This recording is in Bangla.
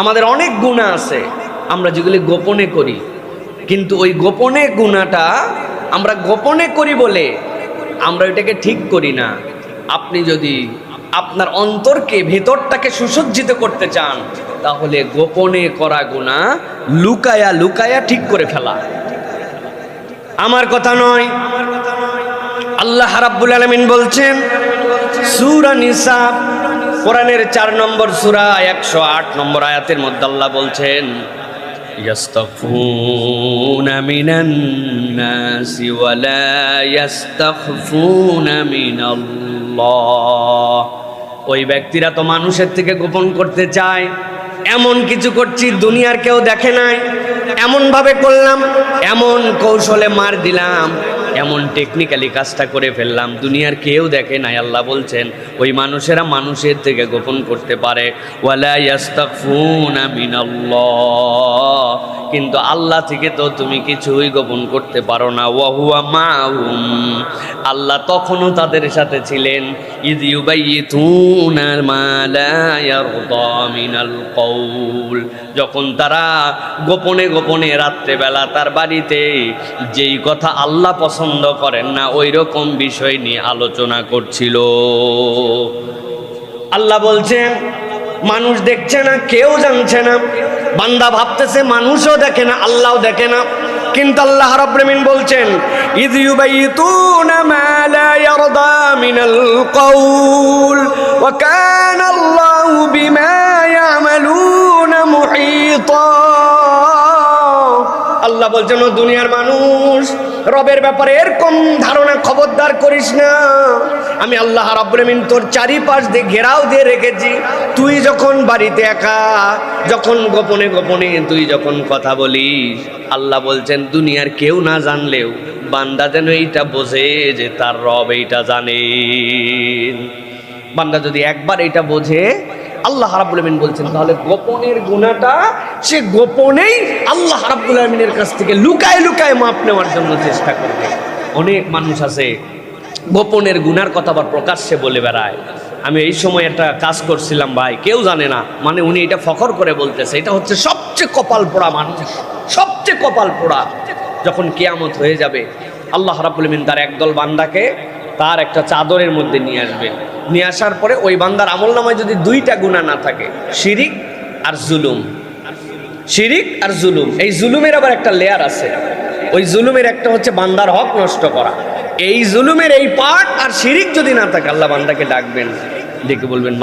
আমাদের অনেক গুণা আছে, আমরা যেগুলি গোপনে করি। কিন্তু ওই গোপনে গুণাটা আমরা গোপনে করি বলে আমরা ওইটাকে ঠিক করি না। আপনি যদি আপনার অন্তরকে, ভেতরটাকে সুসজ্জিত করতে চান, তাহলে গোপনে করা গুণা লুকায়া লুকায়া ঠিক করে ফেলা। আমার কথা নয়, আল্লাহ রাব্বুল আলামিন বলছেন, সূরা নিসা কোরআনের চার নম্বর সূরা একশো আট নম্বর আয়াতের মধ্যে আল্লাহ বলছেন يستخفون من الناس ولا يستخفون من الله ওই ব্যক্তিরা তো মানুষের থেকে গোপন করতে চায় এমন কিছু করছি দুনিয়ার কেউ দেখে নাই এমন ভাবে করলাম এমন কৌশলে মার দিলাম এমন টেকনিক্যালি কাজটা করে ফেললাম দুনিয়ার কেউ দেখে নাই আল্লাহ বলছেন ওই মানুষেরা মানুষের থেকে গোপন করতে পারে। কিন্তু আল্লাহ থেকে তো তুমি কিছুই গোপন করতে পারো না। ওয়াহুয়া মাহুম। আল্লাহ তখনও তাদের সাথে ছিলেন। ইদ ইউবাইয়িতুনা মা লা ইয়ারদা মিনাল যখন তারা গোপনে গোপনে রাত্রেবেলা তার বাড়িতে যেই কথা আল্লাহ পছন্দ করেন না, ওই রকম বিষয় নিয়ে আলোচনা করছিল। আল্লাহ বলছেন মানুষ দেখছে না, কেউ জানছে না। বান্দা ভাবতেছে, মানুষও দেখে না, আল্লাহও দেখে না। কিন্তু আল্লাহ রাব্বুল বলছেন আল্লাহ বলছেন, ও দুনিয়ার মানুষ রবের ব্যাপারে এরকম ধারণা খবরদার করিস না। আমি আল্লাহ আমিন তোর চারিপাশ দিয়ে ঘেরাও দিয়ে রেখেছি। তুই যখন বাড়িতে একা, যখন গোপনে গোপনে তুই যখন কথা বলিস, আল্লাহ বলছেন, দুনিয়ার কেউ না জানলেও বান্দা যেন এইটা বোঝে যে তার রব এইটা জানেন। বান্দা যদি একবার এটা বোঝে আল্লাহ রাব্বুল আমিন বলছেন, তাহলে গোপনের গুণাটা সে গোপনেই আল্লাহ রাব্বুল আমিনের কাছ থেকে লুকায় লুকায় মাপ নেওয়ার জন্য চেষ্টা করবে। অনেক মানুষ আছে, গোপনের গুনার কথা আবার প্রকাশ্যে বলে বেড়ায়। আমি এই সময় একটা কাজ করছিলাম ভাই, কেউ জানে না মানে উনি এটা ফখর করে বলতেছে, এটা হচ্ছে সবচেয়ে কপাল পোড়া মানুষ, সবচেয়ে কপাল পোড়া। যখন কেয়ামত হয়ে যাবে, আল্লাহ রাব্বুল আমিন তার একদল বান্দাকে তার একটা চাদরের মধ্যে নিয়ে আসবে নিয়ে আসার পরে ওই বান্দার আমল নামায় যদি দুইটা গুণা না থাকে, শিরিক আর জুলুম। শিরিক আর জুলুম। এই জুলুমের আবার একটা লেয়ার আছে। ওই জুলুমের একটা হচ্ছে বান্দার হক নষ্ট করা। এই জুলুমের এই পার্ট আর শিরিক যদি না থাকে, আল্লাহ বান্দাকে ডাকবেন, ডেকে বলবেন